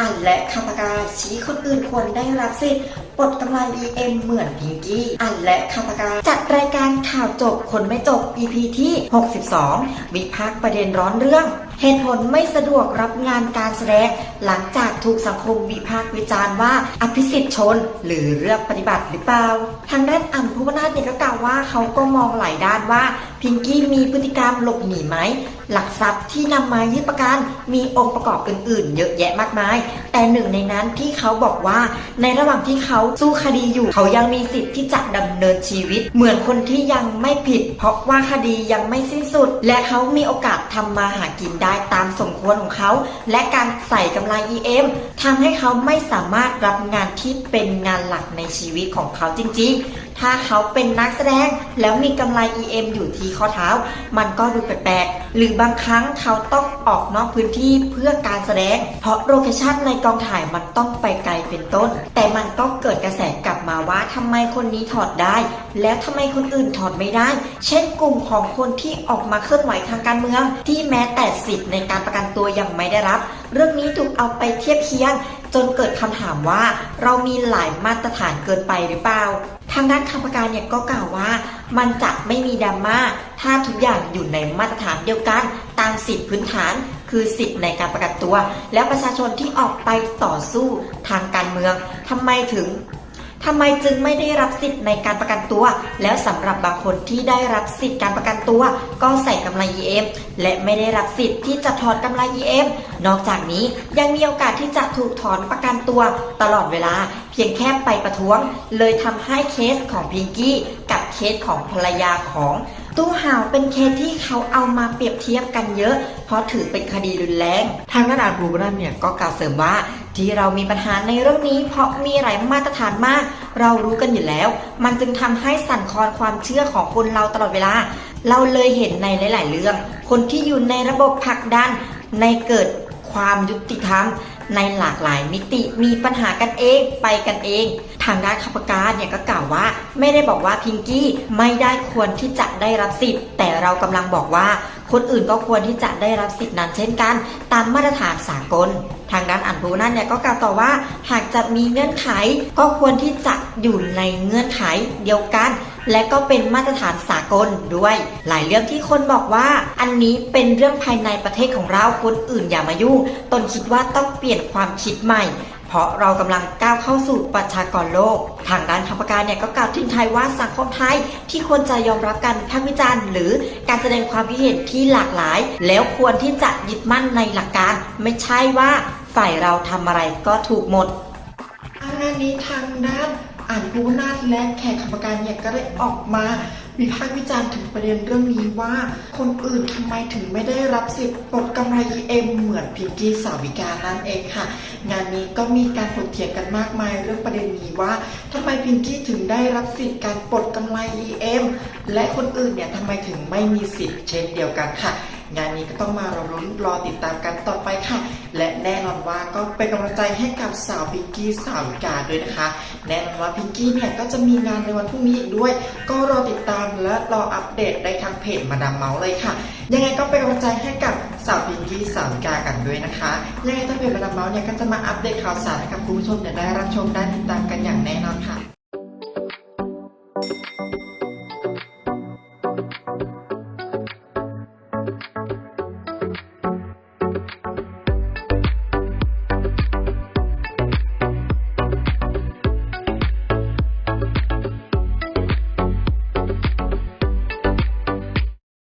อันและคาปากาชี้คนอื่นควรได้รับสิทธิ์ปลดกำไร EM เหมือนพิงกี้ อันและคาปากาจัดรายการข่าวจบคนไม่จบ EP ที่ 62 วิพากษ์ประเด็นร้อนเรื่อง เหตุผลไม่สะดวกรับงานการแสดง หลังจากถูกสังคมวิพากษ์วิจารณ์ว่าอภิสิทธิ์ชน หรือเลือกปฏิบัติหรือเปล่า ทางด้านอัมพุวนาถเนี่ยก็กล่าวว่าเขาก็มองหลายด้านว่าพิงกี้มีพฤติกรรมหลบหนีไหม หลักทรัพย์ที่นำมายื่นประกันมีองค์ประกอบอื่นๆ เยอะแยะมากมาย แต่หนึ่งในนั้นที่เขาบอกว่าในระหว่างที่เขาสู้คดีอยู่ เขายังมีสิทธิ์ที่จะดำเนินชีวิต เหมือนคนที่ยังไม่ผิด เพราะว่าคดียังไม่สิ้นสุด และเขามีโอกาสทำมาหากินได้ตามสมควรของเขา และการใส่กำไร EM ทำให้เขาไม่สามารถรับงานที่เป็นงานหลักในชีวิตของเขาจริงๆ ถ้าเขาเป็นนักแสดงแล้วมีกำไร EM อยู่ที่ข้อเท้า มันก็ดูแปลกๆ หรือบางครั้งเขาต้องออกนอกพื้นที่เพื่อการแสดง เพราะโลเคชั่นในกองถ่ายมันต้องไปไกลเป็นต้น แต่มันก็เกิดกระแสกลับมาว่าทำไมคนนี้ถอดได้ แล้วทำไมคนอื่นถอดไม่ได้ เช่นกลุ่มของคนที่ออกมาเคลื่อนไหวทางการเมือง ที่แม้แต่สิทธิ์ในการประกันตัวยังไม่ได้รับ เรื่องนี้ถูกเอาไปเทียบเคียง จนเกิดคำถามว่าเรามีหลายมาตรฐานเกินไปหรือเปล่า ทางด้านคำประการเนี่ยก็กล่าวว่า มันจะไม่มีดราม่าถ้าทุกอย่างอยู่ในมาตรฐานเดียวกัน ตามสิทธิพื้นฐานคือสิทธิในการประกันตัว และประชาชนที่ออกไปต่อสู้ทางการเมืองทำไมถึง ทำไมจึงไม่ได้รับสิทธิ์ในการประกันตัว แล้วสำหรับบางคนที่ได้รับสิทธิ์การประกันตัว ก็ใส่กำไร EM และไม่ได้รับสิทธิ์ที่จะถอนกำไร EM นอกจากนี้ยังมีโอกาสที่จะถูกถอนประกันตัวตลอดเวลา เพียงแค่ไปประท้วง เลยทำให้เคสของพิงกี้กับเคสของภรรยาของตู้ห่าวเป็นเคสที่เขาเอามาเปรียบเทียบกันเยอะ เพราะถือเป็นคดีรุนแรง ทางด้านอารูนั่นเนี่ยก็กล่าวเสริมว่า ที่เรามีปัญหาในเรื่องนี้ เพราะมีหลายมาตรฐานมาก เรารู้กันอยู่แล้ว มันจึงทำให้สั่นคลอนความเชื่อของคนเราตลอดเวลา เราเลยเห็นในหลาย ๆ เรื่อง คนที่อยู่ในระบบผลักดันในเกิดความยุติธรรม ในหลากหลายมิติมีปัญหากันเองไปกันเองางด้านขับการเนี่ยก็กล่าวว่า ไม่ได้บอกว่าพิงกี้ไม่ได้ควรที่จะได้รับสิทธิ์ แต่เรากำลังบอกว่า คนอื่นก็ควรที่จะได้รับสิทธินั้นเช่นกัน ตามมาตรฐานสากล ทางด้านอันพูนั่นเนี่ยก็กล่าวต่อว่า หากจะมีเงื่อนไข ก็ควรที่จะอยู่ในเงื่อนไขเดียวกันและก็เป็นมาตรฐานสากลด้วย หลายเรื่องที่คนบอกว่า อันนี้เป็นเรื่องภายในประเทศของเราคนอื่นอย่ามายุ่งตนคิดว่าต้องเปลี่ยนความคิดใหม่ เพราะเรากำลังก้าวเข้าสู่ประชากรโลก ทางด้านคำประการเนี่ยก็กล่าวทิ้งท้ายว่าสังคมไทยที่ควรจะยอมรับการพักวิจารณ์ หรือการแสดงความคิดเห็นที่หลากหลาย แล้วควรที่จะยึดมั่นในหลักการ ไม่ใช่ว่าฝ่ายเราทำอะไรก็ถูกหมดอันนี้ทางด้าน อ่านผู้นาถและแขกกรรมการเนี่ยก็ได้ออกมาวิพากษ์วิจารณ์ถึงประเด็นเรื่องนี้ว่า คนอื่นทำไมถึงไม่ได้รับสิทธิ์ปลดกำไร EM เหมือนพิงกี้สาวิกานั่นเองค่ะ งานนี้ก็มีการถกเถียงกันมากมายเรื่องประเด็นนี้ว่าทำไมพิงกี้ถึงได้รับสิทธิ์การปลดกำไร EM และคนอื่นเนี่ยทำไมถึงไม่มีสิทธิ์เช่นเดียวกันค่ะ งานนี้ก็ต้องมารอรุ้นรอติดตามกันต่อไปค่ะ และแน่นอนว่าก็เป็นกำลังใจให้กับสาวพิงกี้สาวกาด้วยนะคะ แน่นอนว่าพิงกี้เนี่ยก็จะมีงานในวันพรุ่งนี้อีกด้วย ก็รอติดตามและรออัปเดตได้ทางเพจมาดามเมาส์เลยค่ะ ยังไงก็เป็นกำลังใจให้กับสาวพิงกี้สาวกากันด้วยนะคะ ยังไงทาเพจมาดามเมาส์เนี่ยก็จะมาอัปเดตข่าวสารให้กับคุณผู้ชมได้รับชมได้ติดตามกันอย่างแน่นอนค่ะ